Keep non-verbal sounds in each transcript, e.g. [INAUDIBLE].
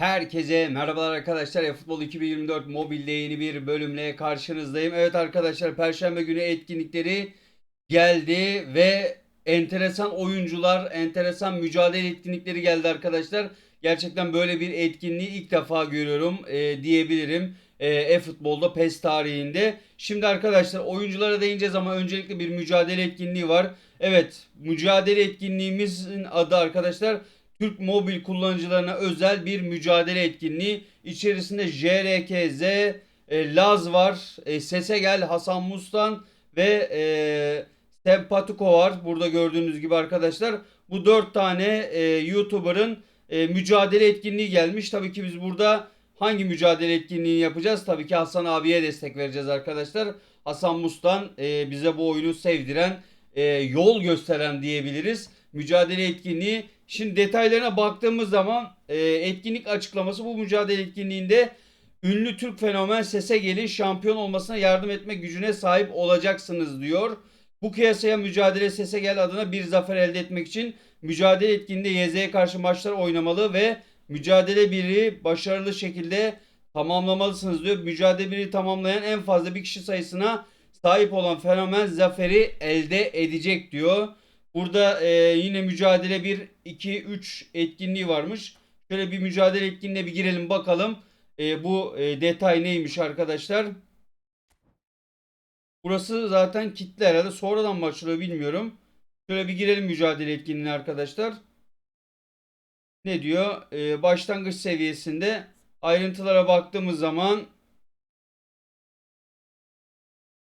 Herkese merhabalar arkadaşlar. eFootball 2024 mobilde yeni bir bölümle karşınızdayım. Evet arkadaşlar Perşembe günü etkinlikleri geldi ve enteresan oyuncular, enteresan mücadele etkinlikleri geldi arkadaşlar. Gerçekten böyle bir etkinliği ilk defa görüyorum e, diyebilirim. E, e-futbolda PES tarihinde. Şimdi arkadaşlar oyunculara değineceğiz ama öncelikle bir mücadele etkinliği var. Evet mücadele etkinliğimizin adı arkadaşlar Türk mobil kullanıcılarına özel bir mücadele etkinliği. İçerisinde JRKZ, e, Laz var, e, Sesegel, Hasan Mustan ve e, Sempatiko var. Burada gördüğünüz gibi arkadaşlar. Bu dört tane e, YouTuber'ın e, mücadele etkinliği gelmiş. Tabii ki biz burada hangi mücadele etkinliğini yapacağız? Tabii ki Hasan abiye destek vereceğiz arkadaşlar. Hasan Mustan e, bize bu oyunu sevdiren, e, yol gösteren diyebiliriz. Mücadele etkinliği. Şimdi detaylarına baktığımız zaman e, etkinlik açıklaması bu mücadele etkinliğinde ünlü Türk fenomen Sese gelin şampiyon olmasına yardım etme gücüne sahip olacaksınız diyor. Bu kıyasaya mücadele Sese gel adına bir zafer elde etmek için mücadele etkinliğinde YZ'ye karşı maçlar oynamalı ve mücadele biri başarılı şekilde tamamlamalısınız diyor. Mücadele biri tamamlayan en fazla bir kişi sayısına sahip olan fenomen zaferi elde edecek diyor. Burada e, yine mücadele 1, 2, 3 etkinliği varmış. Şöyle bir mücadele etkinliğine bir girelim bakalım. E, bu e, detay neymiş arkadaşlar? Burası zaten kitle herhalde. Sonradan mı açılıyor bilmiyorum. Şöyle bir girelim mücadele etkinliğine arkadaşlar. Ne diyor? E, başlangıç seviyesinde ayrıntılara baktığımız zaman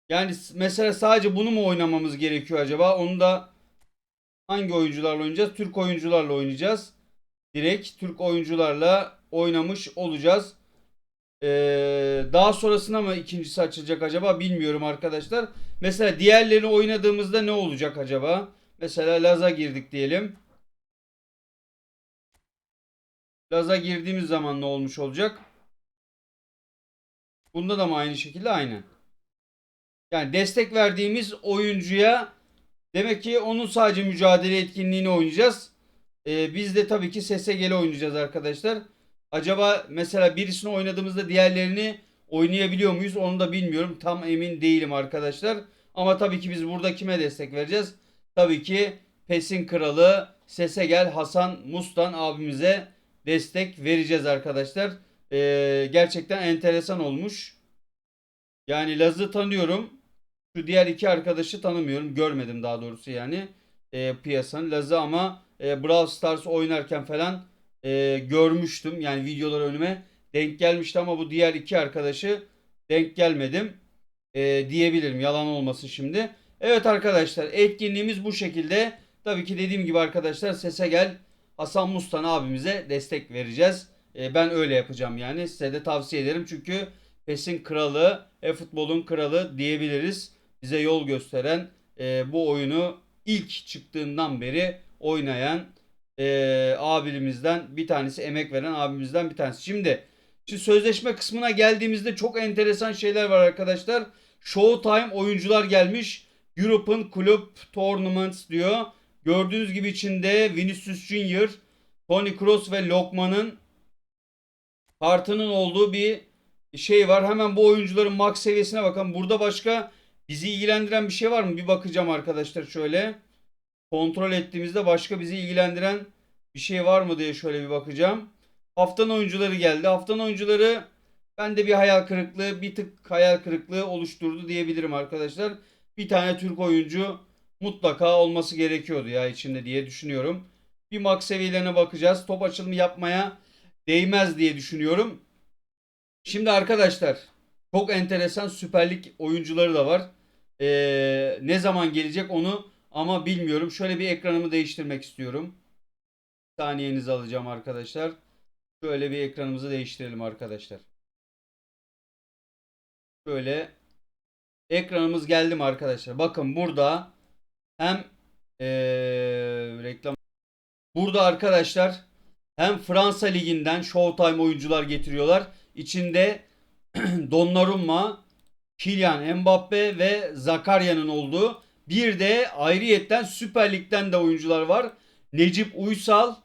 yani mesela sadece bunu mu oynamamız gerekiyor acaba? Onu da Hangi oyuncularla oynayacağız? Türk oyuncularla oynayacağız. Direkt Türk oyuncularla oynamış olacağız. Ee, daha sonrasında mı ikincisi açılacak acaba bilmiyorum arkadaşlar. Mesela diğerlerini oynadığımızda ne olacak acaba? Mesela Laz'a girdik diyelim. Laz'a girdiğimiz zaman ne olmuş olacak? Bunda da mı aynı şekilde? Aynen. Yani destek verdiğimiz oyuncuya Demek ki onun sadece mücadele etkinliğini oynayacağız. Ee, biz de tabii ki SSG'li oynayacağız arkadaşlar. Acaba mesela birisini oynadığımızda diğerlerini oynayabiliyor muyuz? Onu da bilmiyorum. Tam emin değilim arkadaşlar. Ama tabii ki biz burada kime destek vereceğiz? Tabii ki PES'in kralı Sesegel Hasan Mustan abimize destek vereceğiz arkadaşlar. Ee, gerçekten enteresan olmuş. Yani Laz'ı tanıyorum. Şu diğer iki arkadaşı tanımıyorum. Görmedim daha doğrusu yani. E, piyasanın Laz'ı ama e, Brawl Stars oynarken falan e, görmüştüm. Yani videolar önüme denk gelmişti ama bu diğer iki arkadaşı denk gelmedim. E, diyebilirim. Yalan olmasın şimdi. Evet arkadaşlar etkinliğimiz bu şekilde. Tabii ki dediğim gibi arkadaşlar sese gel Hasan Mustan abimize destek vereceğiz. E, ben öyle yapacağım yani. Size de tavsiye ederim. Çünkü PES'in kralı, e-futbolun kralı diyebiliriz bize yol gösteren e, bu oyunu ilk çıktığından beri oynayan e, abimizden bir tanesi emek veren abimizden bir tanesi. Şimdi şimdi sözleşme kısmına geldiğimizde çok enteresan şeyler var arkadaşlar. Showtime oyuncular gelmiş. European Club Tournaments diyor. Gördüğünüz gibi içinde Vinicius Junior, Toni Kroos ve Lokman'ın kartının olduğu bir şey var. Hemen bu oyuncuların max seviyesine bakın. Burada başka Bizi ilgilendiren bir şey var mı? Bir bakacağım arkadaşlar şöyle. Kontrol ettiğimizde başka bizi ilgilendiren bir şey var mı diye şöyle bir bakacağım. Haftanın oyuncuları geldi. Haftanın oyuncuları bende bir hayal kırıklığı, bir tık hayal kırıklığı oluşturdu diyebilirim arkadaşlar. Bir tane Türk oyuncu mutlaka olması gerekiyordu ya içinde diye düşünüyorum. Bir max seviyelerine bakacağız. Top açılımı yapmaya değmez diye düşünüyorum. Şimdi arkadaşlar çok enteresan Süper Lig oyuncuları da var. Ee, ne zaman gelecek onu ama bilmiyorum. Şöyle bir ekranımı değiştirmek istiyorum. Saniyenizi alacağım arkadaşlar. Şöyle bir ekranımızı değiştirelim arkadaşlar. Şöyle ekranımız geldi mi arkadaşlar? Bakın burada hem ee, reklam burada arkadaşlar hem Fransa liginden Showtime oyuncular getiriyorlar. İçinde [CLEARS THROAT] Donnarumma, Kylian Mbappe ve Zakarya'nın olduğu bir de ayrıyetten Süper Lig'den de oyuncular var. Necip Uysal,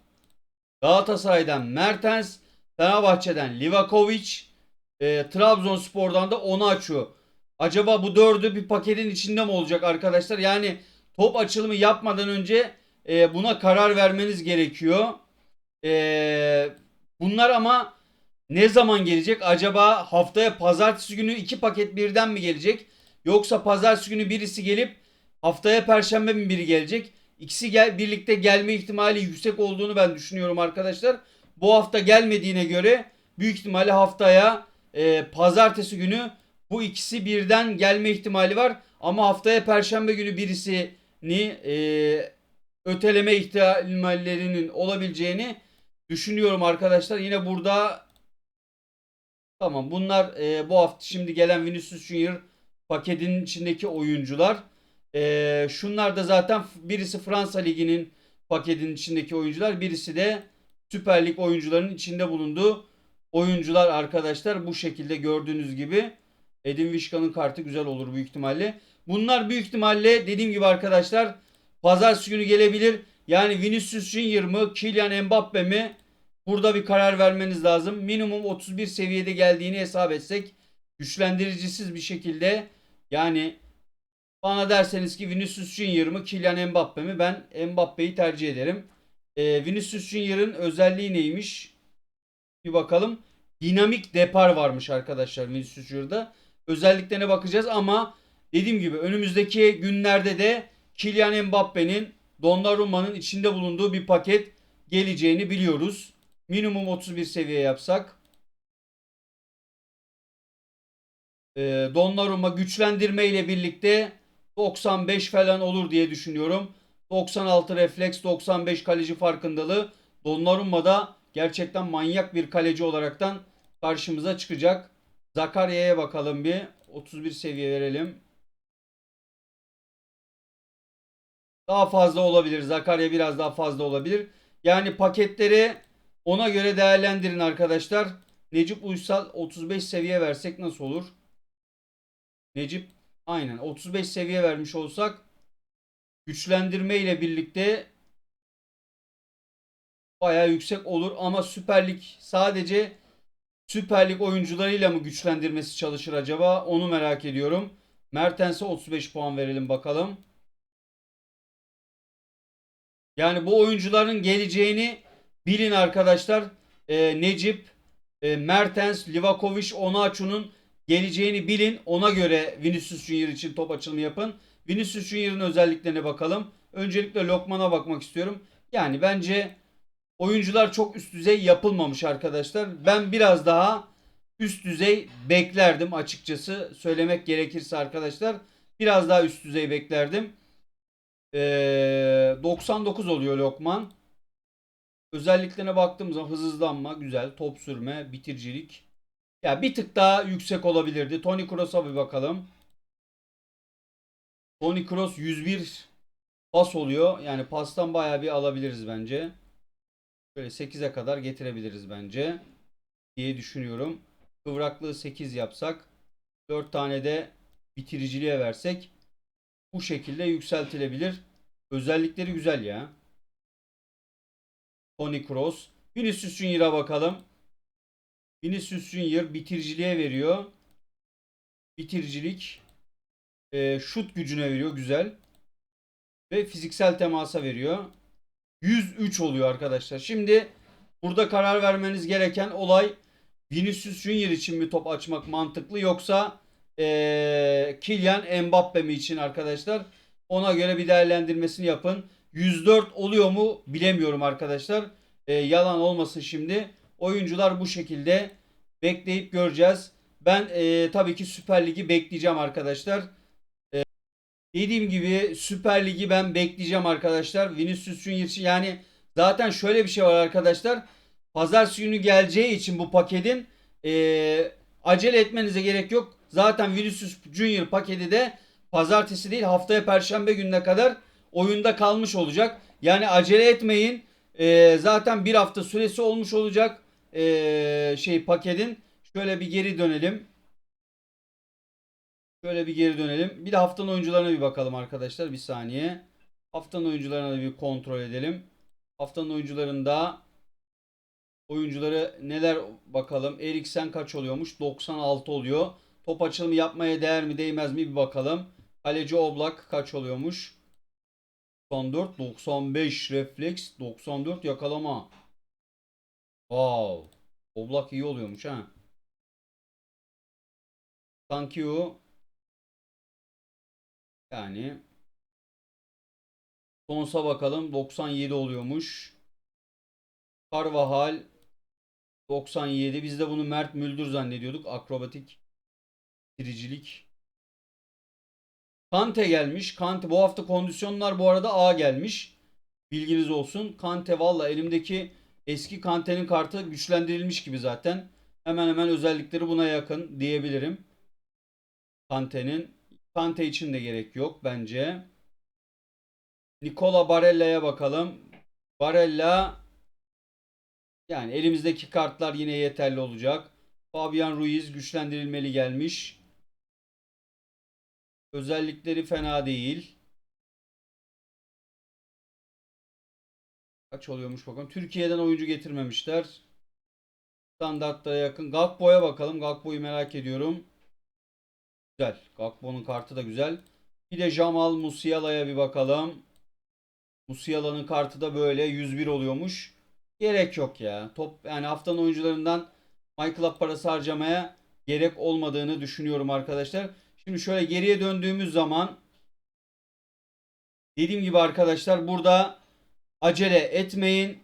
Galatasaray'dan Mertens, Fenerbahçe'den Livakovic, e, Trabzonspor'dan da Onaçu. Acaba bu dördü bir paketin içinde mi olacak arkadaşlar? Yani top açılımı yapmadan önce e, buna karar vermeniz gerekiyor. E, bunlar ama ne zaman gelecek? Acaba haftaya pazartesi günü iki paket birden mi gelecek? Yoksa pazartesi günü birisi gelip haftaya perşembe mi biri gelecek? İkisi gel birlikte gelme ihtimali yüksek olduğunu ben düşünüyorum arkadaşlar. Bu hafta gelmediğine göre büyük ihtimalle haftaya e, pazartesi günü bu ikisi birden gelme ihtimali var. Ama haftaya perşembe günü birisini e, öteleme ihtimallerinin olabileceğini düşünüyorum arkadaşlar. Yine burada tamam bunlar e, bu hafta şimdi gelen Vinicius Junior paketinin içindeki oyuncular. E, şunlar da zaten birisi Fransa Ligi'nin paketinin içindeki oyuncular. Birisi de Süper Lig oyuncularının içinde bulunduğu oyuncular arkadaşlar. Bu şekilde gördüğünüz gibi Edin Vişka'nın kartı güzel olur büyük ihtimalle. Bunlar büyük ihtimalle dediğim gibi arkadaşlar pazartesi günü gelebilir. Yani Vinicius Junior mı Kylian Mbappe mi? Burada bir karar vermeniz lazım. Minimum 31 seviyede geldiğini hesap etsek güçlendiricisiz bir şekilde yani bana derseniz ki Vinicius Junior mı Kylian Mbappe mi? Ben Mbappe'yi tercih ederim. Ee, Vinicius Junior'ın özelliği neymiş? Bir bakalım. Dinamik depar varmış arkadaşlar Vinicius Junior'da. Özelliklerine bakacağız ama dediğim gibi önümüzdeki günlerde de Kylian Mbappe'nin Donnarumma'nın içinde bulunduğu bir paket geleceğini biliyoruz. Minimum 31 seviye yapsak. Ee, Donnarumma güçlendirme ile birlikte 95 falan olur diye düşünüyorum. 96 refleks, 95 kaleci farkındalığı. Donnarumma da gerçekten manyak bir kaleci olaraktan karşımıza çıkacak. Zakarya'ya bakalım bir. 31 seviye verelim. Daha fazla olabilir. Zakarya biraz daha fazla olabilir. Yani paketleri ona göre değerlendirin arkadaşlar. Necip Uysal 35 seviye versek nasıl olur? Necip aynen 35 seviye vermiş olsak güçlendirme ile birlikte bayağı yüksek olur ama Süper Lig sadece Süper Lig oyuncularıyla mı güçlendirmesi çalışır acaba? Onu merak ediyorum. Mertens'e 35 puan verelim bakalım. Yani bu oyuncuların geleceğini bilin arkadaşlar. Ee, Necip, e, Mertens, Livakovic, Onaçu'nun geleceğini bilin. Ona göre Vinicius Junior için top açılımı yapın. Vinicius Junior'ın özelliklerine bakalım. Öncelikle Lokman'a bakmak istiyorum. Yani bence oyuncular çok üst düzey yapılmamış arkadaşlar. Ben biraz daha üst düzey beklerdim açıkçası. Söylemek gerekirse arkadaşlar. Biraz daha üst düzey beklerdim. Ee, 99 oluyor Lokman. Özelliklerine baktığımız zaman hız hızlanma güzel. Top sürme, bitiricilik. Ya bir tık daha yüksek olabilirdi. Tony Kroos'a bir bakalım. Tony Kroos 101 pas oluyor. Yani pastan bayağı bir alabiliriz bence. Böyle 8'e kadar getirebiliriz bence. Diye düşünüyorum. Kıvraklığı 8 yapsak. 4 tane de bitiriciliğe versek. Bu şekilde yükseltilebilir. Özellikleri güzel ya. Tony Kroos. Vinicius Junior'a bakalım. Vinicius Junior bitiriciliğe veriyor. Bitiricilik. E, şut gücüne veriyor. Güzel. Ve fiziksel temasa veriyor. 103 oluyor arkadaşlar. Şimdi burada karar vermeniz gereken olay Vinicius Junior için mi top açmak mantıklı yoksa e, Kylian Mbappe mi için arkadaşlar? Ona göre bir değerlendirmesini yapın. 104 oluyor mu bilemiyorum arkadaşlar. E, yalan olmasın şimdi. Oyuncular bu şekilde bekleyip göreceğiz. Ben e, tabii ki Süper Lig'i bekleyeceğim arkadaşlar. E, dediğim gibi Süper Lig'i ben bekleyeceğim arkadaşlar. Vinicius Junior yani zaten şöyle bir şey var arkadaşlar. Pazartesi günü geleceği için bu paketin e, acele etmenize gerek yok. Zaten Vinicius Junior paketi de pazartesi değil haftaya perşembe gününe kadar oyunda kalmış olacak. Yani acele etmeyin. E, zaten bir hafta süresi olmuş olacak e, şey paketin. Şöyle bir geri dönelim. Şöyle bir geri dönelim. Bir de haftanın oyuncularına bir bakalım arkadaşlar. Bir saniye. Haftanın oyuncularına bir kontrol edelim. Haftanın oyuncularında oyuncuları neler bakalım. Eriksen kaç oluyormuş? 96 oluyor. Top açılımı yapmaya değer mi değmez mi bir bakalım. Kaleci Oblak kaç oluyormuş? 94, 95 refleks, 94 yakalama. Wow. Oblak iyi oluyormuş ha. Thank you. Yani Sonsa bakalım 97 oluyormuş. Carvajal 97. Biz de bunu Mert Müldür zannediyorduk. Akrobatik bitiricilik. Kante gelmiş. Kante bu hafta kondisyonlar bu arada A gelmiş. Bilginiz olsun. Kante valla elimdeki eski Kante'nin kartı güçlendirilmiş gibi zaten. Hemen hemen özellikleri buna yakın diyebilirim. Kante'nin. Kante için de gerek yok bence. Nicola Barella'ya bakalım. Barella yani elimizdeki kartlar yine yeterli olacak. Fabian Ruiz güçlendirilmeli gelmiş. Özellikleri fena değil. Kaç oluyormuş bakalım. Türkiye'den oyuncu getirmemişler. Standartlara yakın. Gakpo'ya bakalım. Gakpo'yu merak ediyorum. Güzel. Gakpo'nun kartı da güzel. Bir de Jamal Musiala'ya bir bakalım. Musiala'nın kartı da böyle 101 oluyormuş. Gerek yok ya. Top yani haftanın oyuncularından My Club parası harcamaya gerek olmadığını düşünüyorum arkadaşlar. Şimdi şöyle geriye döndüğümüz zaman dediğim gibi arkadaşlar burada acele etmeyin.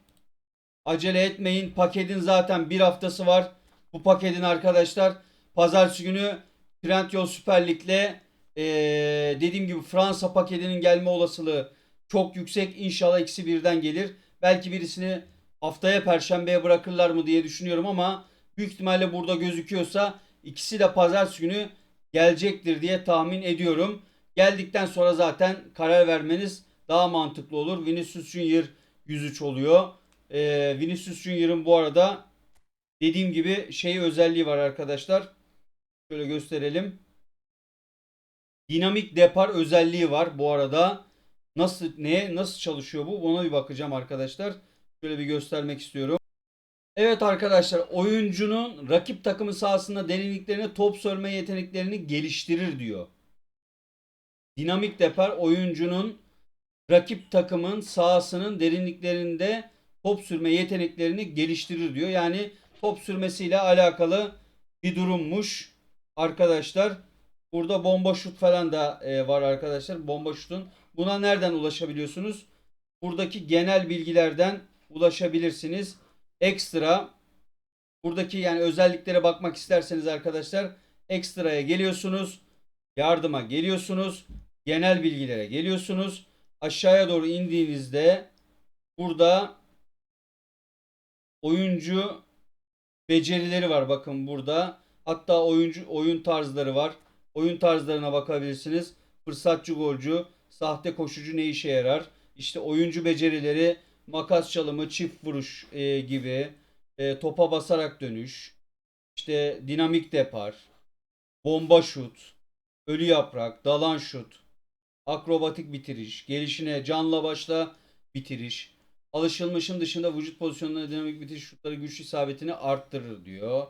Acele etmeyin. Paketin zaten bir haftası var. Bu paketin arkadaşlar pazartesi günü Trendyol Süper Lig'le ee, dediğim gibi Fransa paketinin gelme olasılığı çok yüksek. İnşallah ikisi birden gelir. Belki birisini haftaya perşembeye bırakırlar mı diye düşünüyorum ama büyük ihtimalle burada gözüküyorsa ikisi de pazartesi günü gelecektir diye tahmin ediyorum. Geldikten sonra zaten karar vermeniz daha mantıklı olur. Vinicius Junior 103 oluyor. Ee, Vinicius Junior'ın bu arada dediğim gibi şey özelliği var arkadaşlar. Şöyle gösterelim. Dinamik depar özelliği var bu arada. Nasıl ne nasıl çalışıyor bu? Ona bir bakacağım arkadaşlar. Şöyle bir göstermek istiyorum. Evet arkadaşlar oyuncunun rakip takımı sahasında derinliklerini top sörme yeteneklerini geliştirir diyor. Dinamik depar oyuncunun rakip takımın sahasının derinliklerinde top sürme yeteneklerini geliştirir diyor. Yani top sürmesiyle alakalı bir durummuş arkadaşlar. Burada bomba şut falan da e, var arkadaşlar. Bomba şutun. Buna nereden ulaşabiliyorsunuz? Buradaki genel bilgilerden ulaşabilirsiniz. Ekstra buradaki yani özelliklere bakmak isterseniz arkadaşlar ekstraya geliyorsunuz. Yardıma geliyorsunuz. Genel bilgilere geliyorsunuz. Aşağıya doğru indiğinizde burada oyuncu becerileri var bakın burada. Hatta oyuncu oyun tarzları var. Oyun tarzlarına bakabilirsiniz. Fırsatçı golcü, sahte koşucu ne işe yarar? İşte oyuncu becerileri, makas çalımı, çift vuruş e, gibi, e, topa basarak dönüş, işte dinamik depar, bomba şut, ölü yaprak, dalan şut, akrobatik bitiriş, gelişine canla başla bitiriş, alışılmışın dışında vücut pozisyonlarında dinamik bitiriş şutları güç isabetini arttırır diyor.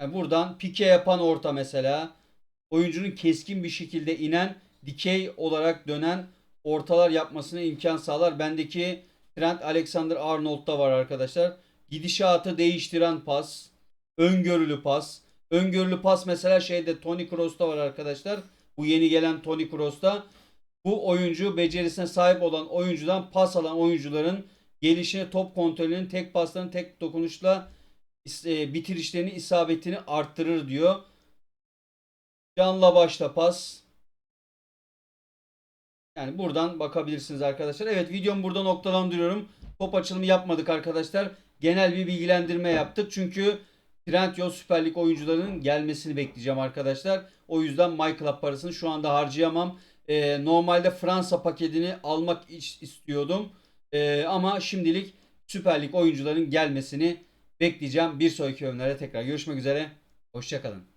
Yani buradan pike yapan orta mesela oyuncunun keskin bir şekilde inen dikey olarak dönen ortalar yapmasına imkan sağlar. Bendeki Trent Alexander Arnold'da var arkadaşlar. Gidişatı değiştiren pas, öngörülü pas. Öngörülü pas mesela şeyde Tony Kroos'ta var arkadaşlar. Bu yeni gelen Tony Kroos'ta. Bu oyuncu becerisine sahip olan oyuncudan pas alan oyuncuların gelişine top kontrolünün tek pasların tek dokunuşla e, bitirişlerini isabetini arttırır diyor. Canla başla pas. Yani buradan bakabilirsiniz arkadaşlar. Evet videomu burada noktalandırıyorum. Top açılımı yapmadık arkadaşlar. Genel bir bilgilendirme yaptık. Çünkü Trendyol Süper Lig oyuncularının gelmesini bekleyeceğim arkadaşlar. O yüzden My Club parasını şu anda harcayamam. Ee, normalde Fransa paketini almak istiyordum. Ee, ama şimdilik Süper Lig oyuncuların gelmesini bekleyeceğim. Bir sonraki oyunlara tekrar görüşmek üzere. Hoşçakalın.